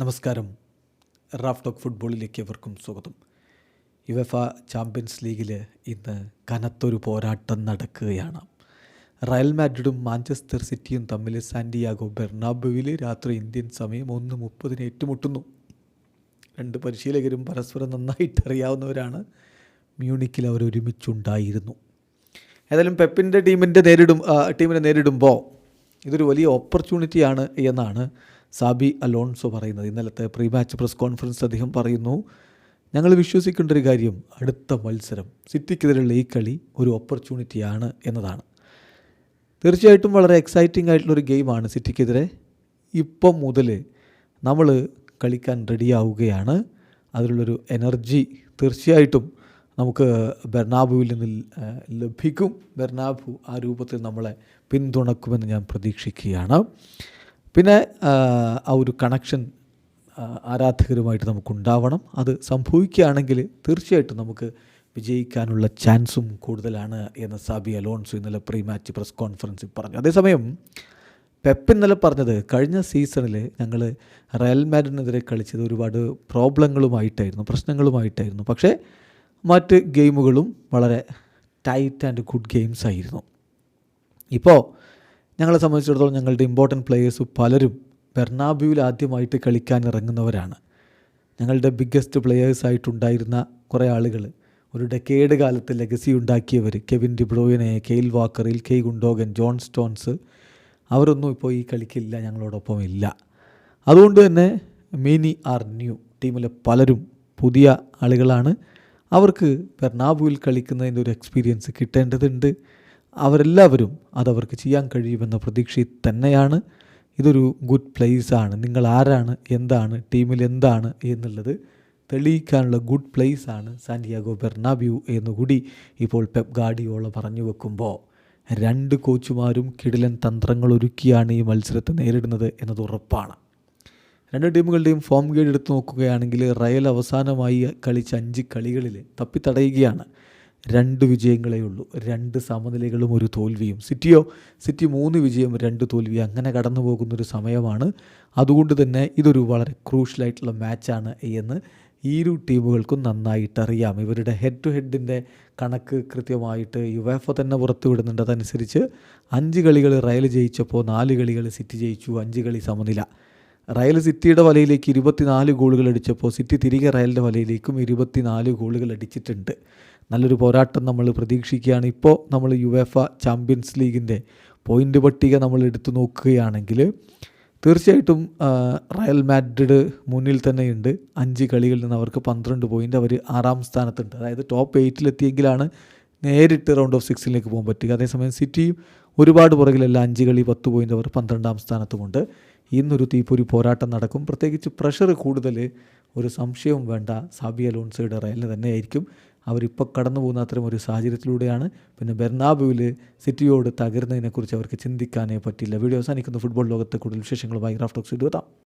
നമസ്കാരം. Raf talk ഫുട്ബോളിലേക്ക് എവർക്കും സ്വാഗതം. യുവഫ ചാമ്പ്യൻസ് ലീഗിൽ ഇന്ന് കനത്തൊരു പോരാട്ടം നടക്കുകയാണ്. റയൽ മാഡ്രിഡും മാഞ്ചസ്റ്റർ സിറ്റിയും തമ്മിൽ സാന്റിയാഗോ ബെർണാബുവിൽ രാത്രി ഇന്ത്യൻ സമയം ഒന്ന് മുപ്പതിന് ഏറ്റുമുട്ടുന്നു. രണ്ട് പരിശീലകരും പരസ്പരം നന്നായിട്ട് അറിയാവുന്നവരാണ്. മ്യൂണിക്കിൽ അവർ ഒരുമിച്ചുണ്ടായിരുന്നു. ഏതായാലും പെപ്പിന്റെ ടീമിന്റെ നേരിടും ടീമിനെ നേരിടുമ്പോൾ ഇതൊരു വലിയ ഓപ്പർച്യൂണിറ്റിയാണ് എന്നാണ് സാബി അലോൺസോ പറയുന്നത്. ഇന്നലത്തെ പ്രീ മാച്ച് പ്രസ് കോൺഫറൻസ് അദ്ദേഹം പറയുന്നു ഞങ്ങൾ വിശ്വസിക്കേണ്ട ഒരു കാര്യം അടുത്ത മത്സരം സിറ്റിക്കെതിരെയുള്ള ഈ കളി ഒരു ഓപ്പർച്യൂണിറ്റിയാണ് എന്നതാണ്. തീർച്ചയായിട്ടും വളരെ എക്സൈറ്റിംഗ് ആയിട്ടുള്ളൊരു ഗെയിമാണ് സിറ്റിക്കെതിരെ. ഇപ്പം മുതൽ നമ്മൾ കളിക്കാൻ റെഡിയാവുകയാണ്. അതിലുള്ളൊരു എനർജി തീർച്ചയായിട്ടും നമുക്ക് ബെർണാബുവിൽ നിന്ന് ലഭിക്കും. ബെർണാബു ആ രൂപത്തിൽ നമ്മളെ പിന്തുണക്കുമെന്ന് ഞാൻ പ്രതീക്ഷിക്കുകയാണ്. പിന്നെ ആ, ഒരു കണക്ഷൻ ആരാധകരുമായിട്ട് നമുക്കുണ്ടാവണം. അത് സംഭവിക്കുകയാണെങ്കിൽ തീർച്ചയായിട്ടും നമുക്ക് വിജയിക്കാനുള്ള ചാൻസും കൂടുതലാണ് എന്ന് സാബി അലോൺസോ ഇന്നലെ പ്രീ മാച്ച് പ്രസ് കോൺഫറൻസിൽ പറഞ്ഞു. അതേസമയം പെപ്പ് ഇന്നലെ പറഞ്ഞത് കഴിഞ്ഞ സീസണിൽ ഞങ്ങൾ റയൽ മാഡിനെതിരെ കളിച്ചത് ഒരുപാട് പ്രോബ്ലങ്ങളുമായിട്ടായിരുന്നു പ്രശ്നങ്ങളുമായിട്ടായിരുന്നു. പക്ഷേ മറ്റ് ഗെയിമുകളും വളരെ ടൈറ്റ് ആൻഡ് ഗുഡ് ഗെയിംസ് ആയിരുന്നു. ഇപ്പോൾ ഞങ്ങളെ സംബന്ധിച്ചിടത്തോളം ഞങ്ങളുടെ ഇമ്പോർട്ടന്റ് പ്ലേയേഴ്സ് പലരും ബെർണാബ്യൂവിൽ ആദ്യമായിട്ട് കളിക്കാൻ ഇറങ്ങുന്നവരാണ്. ഞങ്ങളുടെ ബിഗ്ഗസ്റ്റ് പ്ലെയേഴ്സായിട്ടുണ്ടായിരുന്ന കുറേ ആളുകൾ ഒരു ഡെക്കേഡ് കാലത്ത് ലെഗസി ഉണ്ടാക്കിയവർ കെവിൻ ഡിബ്രോയിനെ കെയിൽ വാക്കറിൽ കെയ് ഗുണ്ടോഗൻ ജോൺ സ്റ്റോൺസ് അവരൊന്നും ഇപ്പോൾ ഈ കളിക്കില്ല ഞങ്ങളോടൊപ്പം ഇല്ല. അതുകൊണ്ട് തന്നെ മിനി ആർ ന്യൂ ടീമിലെ പലരും പുതിയ ആളുകളാണ്. അവർക്ക് ബെർണാബുവിൽ കളിക്കുന്നതിന്റെ ഒരു എക്സ്പീരിയൻസ് കിട്ടേണ്ടതുണ്ട്. അവരെല്ലാവരും അതവർക്ക് ചെയ്യാൻ കഴിയുമെന്ന പ്രതീക്ഷയിൽ തന്നെയാണ്. ഇതൊരു ഗുഡ് പ്ലേസ് ആണ്. നിങ്ങൾ ആരാണ് എന്താണ് ടീമിൽ എന്താണ് എന്നുള്ളത് തെളിയിക്കാനുള്ള ഗുഡ് പ്ലേസ് ആണ് സാന്റിയാഗോ ബെർണാബ്യൂ എന്നുകൂടി ഇപ്പോൾ പെപ് ഗാഡിയോള പറഞ്ഞു വെക്കുമ്പോൾ. രണ്ട് കോച്ചുമാരും കിടിലൻ തന്ത്രങ്ങൾ ഒരുക്കിയാണ് ഈ മത്സരത്തെ നേരിടുന്നത് എന്നത് ഉറപ്പാണ്. രണ്ട് ടീമുകളുടെയും ഫോം ഗേഡ് എടുത്ത് നോക്കുകയാണെങ്കിൽ റയൽ അവസാനമായി കളിച്ച അഞ്ച് കളികളിൽ തപ്പിത്തടയുകയാണ്. രണ്ട് വിജയങ്ങളേ ഉള്ളൂ. രണ്ട് സമനിലകളും ഒരു തോൽവിയും. സിറ്റിയോ സിറ്റി മൂന്ന് വിജയം രണ്ട് തോൽവി അങ്ങനെ കടന്നു പോകുന്നൊരു സമയമാണ്. അതുകൊണ്ട് തന്നെ ഇതൊരു വളരെ ക്രൂഷ്യലായിട്ടുള്ള മാച്ചാണ് എന്ന് ഇരു ടീമുകൾക്കും നന്നായിട്ട് അറിയാം. ഇവരുടെ ഹെഡ് ടു ഹെഡിന്റെ കണക്ക് കൃത്യമായിട്ട് യുവേഫ തന്നെ പുറത്തുവിടുന്നുണ്ട്. അതനുസരിച്ച് അഞ്ച് കളികൾ റയൽ ജയിച്ചപ്പോൾ നാല് കളികൾ സിറ്റി ജയിച്ചു അഞ്ച് കളി സമനില. റയൽ സിറ്റിയുടെ വലയിലേക്ക് ഇരുപത്തിനാല് ഗോളുകൾ അടിച്ചപ്പോൾ സിറ്റി തിരികെ റയലിന്റെ വലയിലേക്കും ഇരുപത്തിനാല് ഗോളുകൾ അടിച്ചിട്ടുണ്ട്. നല്ലൊരു പോരാട്ടം നമ്മൾ പ്രതീക്ഷിക്കുകയാണ്. ഇപ്പോൾ നമ്മൾ യുവേഫ ചാമ്പ്യൻസ് ലീഗിന്റെ പോയിന്റ് പട്ടിക നമ്മൾ എടുത്തു നോക്കുകയാണെങ്കിൽ തീർച്ചയായിട്ടും റയൽ മാഡ്രിഡ് മുന്നിൽ തന്നെയുണ്ട്. അഞ്ച് കളികളിൽ നിന്ന് അവർക്ക് പന്ത്രണ്ട് പോയിന്റ് അവർ ആറാം സ്ഥാനത്തുണ്ട്. അതായത് ടോപ്പ് എയ്റ്റിലെത്തിയെങ്കിലാണ് നേരിട്ട് റൗണ്ട് ഓഫ് സിക്സിലേക്ക് പോകാൻ പറ്റുക. അതേസമയം സിറ്റിയും ഒരുപാട് പുറകിലല്ല അഞ്ച് കളി പത്ത് പോയിന്റ് അവർ പന്ത്രണ്ടാം സ്ഥാനത്തുമുണ്ട്. ഇന്നൊരു തീപ്പൊരി പോരാട്ടം നടക്കും. പ്രത്യേകിച്ച് പ്രഷർ കൂടുതൽ ഒരു സംശയവും വേണ്ട. സാബിയ ലോൺസയുടെ റയലിന് തന്നെയായിരിക്കും. അവരിപ്പോൾ കടന്നു പോകുന്ന അത്തരം ഒരു സാഹചര്യത്തിലൂടെയാണ്. പിന്നെ ബെർണാബുവിൽ സിറ്റിയോട് തകരുന്നതിനെക്കുറിച്ച് അവർക്ക് ചിന്തിക്കാനേ പറ്റില്ല. വീഡിയോ അവസാനിക്കുന്ന. ഫുട്ബോൾ ലോകത്തെ കൂടുതൽ വിശേഷങ്ങളുമായി റാഫ്റ്റോക്സ് എത്താം.